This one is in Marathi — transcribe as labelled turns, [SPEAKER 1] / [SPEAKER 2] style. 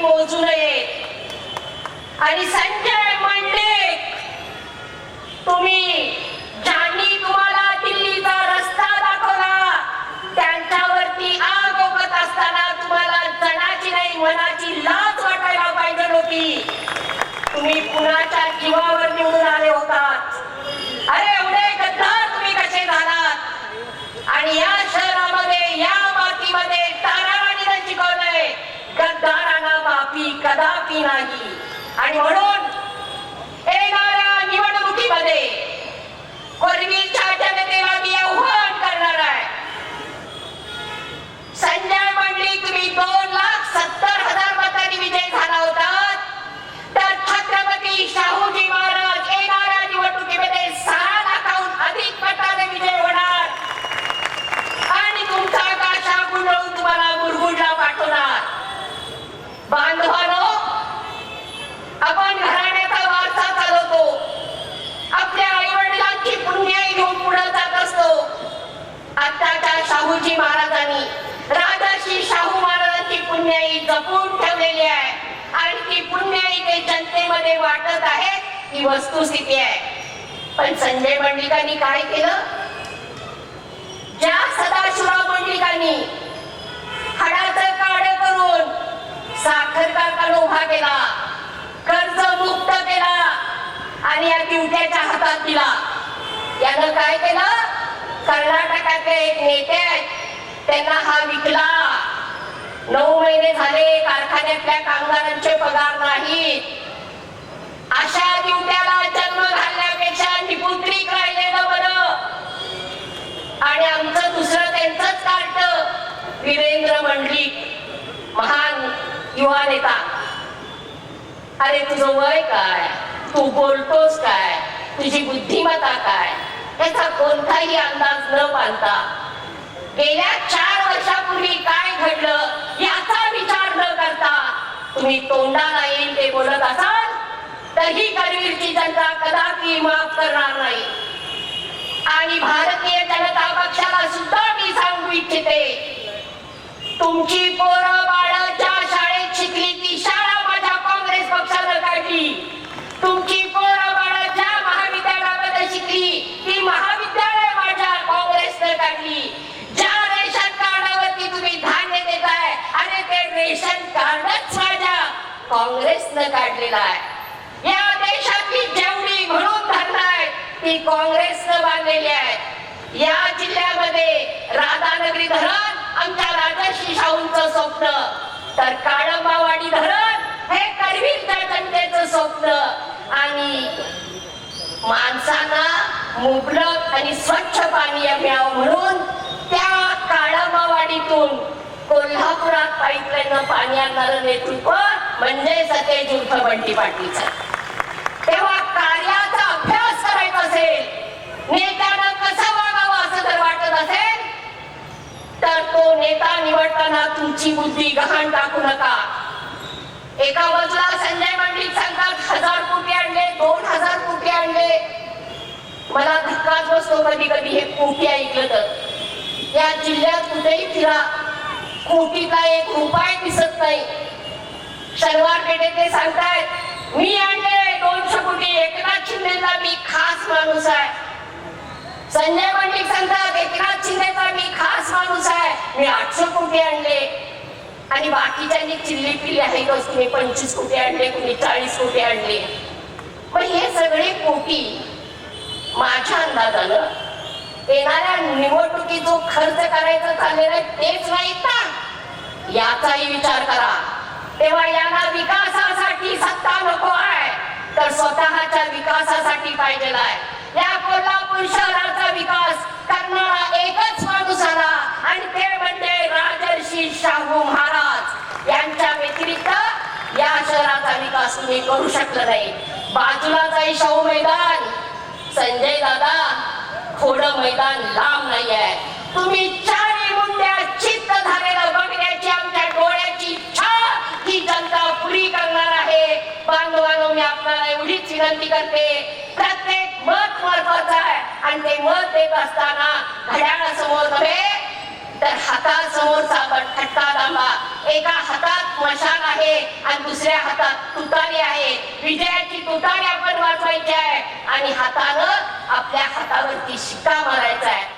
[SPEAKER 1] मोजू नये आणि संजय मंडिक तुम्ही ज्यांनी तुम्हाला दिल्लीचा रस्ता दाखवला त्यांच्यावरती आग ओकत असताना तुम्हाला जनाची नाही मनाची लाच वाटायला पाहिजे होती. तुम्ही कुणाच्या जीवावर निवडून आले होतात. अरे एवढे गद्दार तुम्ही कसे झालात? आणि या शहरामध्ये या मातीमध्ये तारावाणीनं शिकवलंय. गद्दारांना पापी कदापि नाही. आणि म्हणून येणाऱ्या निवडणुकीमध्ये कोरवीच्या जनतेला मी आव्हान करणार आहे संजय मंडळी तुम्ही दोन लाख सत्तर हजार मतांनी विजय झाला होता तर छत्रपती शाहूजी महाराज येणाऱ्या निवडणुकीमध्ये सहा लाखाहून अधिक मताने विजय होणार आणि तुमचा काशा गुंडळून तुम्हाला मुरगुडला पाठवणार बांधवानो आपण घराण्याचा वारसा चालवतो आपल्या आई वडिलांची पुण्याई घेऊन पुढे जात असतो आताच्या शाहूजी महाराजांनी राजाशी शाहू महाराजांची पुण्याई जपून ठेवलेली आहे. आणि ती पुण्याई ते जनतेमध्ये वाटत आहे ही वस्तुस्थिती आहे. पण संजय मंडलिकांनी काय केलं? ज्या सदाशिवराव मंडलिकांनी हाडाचं काढ करून साखर कारखाना उभा केला कर्ज मुक्त केला आणि या दिवट्याच्या हातात दिला यानं काय केलं? कर्नाटकाचे एक नेते आहेत. त्यांना हा विकला. नऊ महिने झाले कारखान्यातल्या कामगारांचे पगार नाहीत अशा दिवट्याला जन्म घालण्यापेक्षा निपुत्रिक राहिलेलं बरं. आणि आमचं दुसरं त्यांचंच कार्ट वीरेंद्र मंडलिक महान युवा नेता. अरे तुझं वय काय? तू बोलतोस काय? तुझी बुद्धिमत्ता काय? याचा कोणताही अंदाज न बांधता गेल्या चार वर्षापूर्वी काय घडलं याचा विचार न करता तुम्ही तोंडाला येईल ते बोलत असाल? तर ही करवीरची जनता कदापि माफ करणार नाही. आणि भारतीय जनता पक्षाला सुद्धा मी सांगू इच्छिते तुमची पोरं बाळ ज्या शाळेत शिकली ती शाळा माझ्या काँग्रेस पक्षानं काढली तुमची पोरं बाळ ज्या महाविद्यालयामध्ये शिकली ती महाविद्यालय माझ्या काँग्रेसनं काढली ज्या रेशन कार्डावरती तुम्ही धान्य देताय आणि ते रेशन कार्डच माझ्या काँग्रेसनं काढलेलं आहे. या देशातली जेवढी म्हणून धरणं आहेत ती काँग्रेसनं बांधलेली आहेत. या जिल्ह्यामध्ये राधानगरी धरण आमच्या राजर्षी शाहूंचं स्वप्न. तर काळंबावाडी धरण हे करवीरच्या जनतेचं स्वप्न. आणि माणसांना मुबलक आणि स्वच्छ पाणी मिळावं म्हणून त्या काळंबावाडीतून कोल्हापुरात पाईपलाईन पाणी आणणारं नेतृत्व म्हणजे सतेज उर्फ बंटी पाटीलचं. तेव्हा कार्याचा अभ्यास करायचा असेल नेत्यानं कसं वागावं असं जर वाटत असेल तर तो नेता निवडताना तुमची बुद्धी गहाण टाकू नका. एका बाजूला संजय मंडळी सांगतात हजार कोटी आणले दोन हजार कोटी आणले. मला धक्काच बसतो कधी कधी हे कोटी ऐकलं तर. या जिल्ह्यात कुठेही फिरा. कोटीचा एक उपाय दिसत नाही. शनिवार पेठेत ते सांगतायत मी आणले दोनशे कोटी एकनाथ शिंदेचा मी खास माणूस आहे. संजय पंडित सांगतात एकनाथ शिंदेचा मी खास माणूस आहे मी आठशे कोटी आणले. आणि बाकीच्यांनी चिल्ली पिल्ली आहे कुणी पंचवीस कोटी आणले कुणी चाळीस कोटी आणले? पण हे सगळे कोटी माझ्या अंदाजानं येणाऱ्या निवडणुकीत जो खर्च करायचा चाललेला आहे तेच नाही का याचाही विचार करा. तेव्हा यांना विकासासाठी सत्ता नको आहे. तर स्वतःच्या विकासासाठी पाहिजे आहे. या कोल्हापूर शहराचा विकास करणारा एकच माणूस आला. आणि ते म्हणजे राजर्षी शाहू महाराज. यांच्या व्यतिरिक्त या शहराचा विकास तुम्ही करू शकलं नाही. बाजूला जाई शाहू हो मैदान. संजय दादा थोडं मैदान लांब नाही आहे तुम्ही चारही मुंड्या चित्त झालेलं बघण्याची आमच्या डोळ्याची इच्छा ही जनता पुरी करणार आहे बांधवांनो मी आपल्याला एवढीच विनंती करते प्रत्येक मत महत्वाचं आहे आणि ते मत देत असताना घड्याळासमोर नव्हे तर हातासमोरचा आपण खटका दांबा एका हातात मशाल आहे आणि दुसऱ्या हातात तुतारी आहे. विजयाची तुतारी आपण वाजवायची आहे. आणि हातानं आपल्या हातावरती शिक्का मारायचा आहे.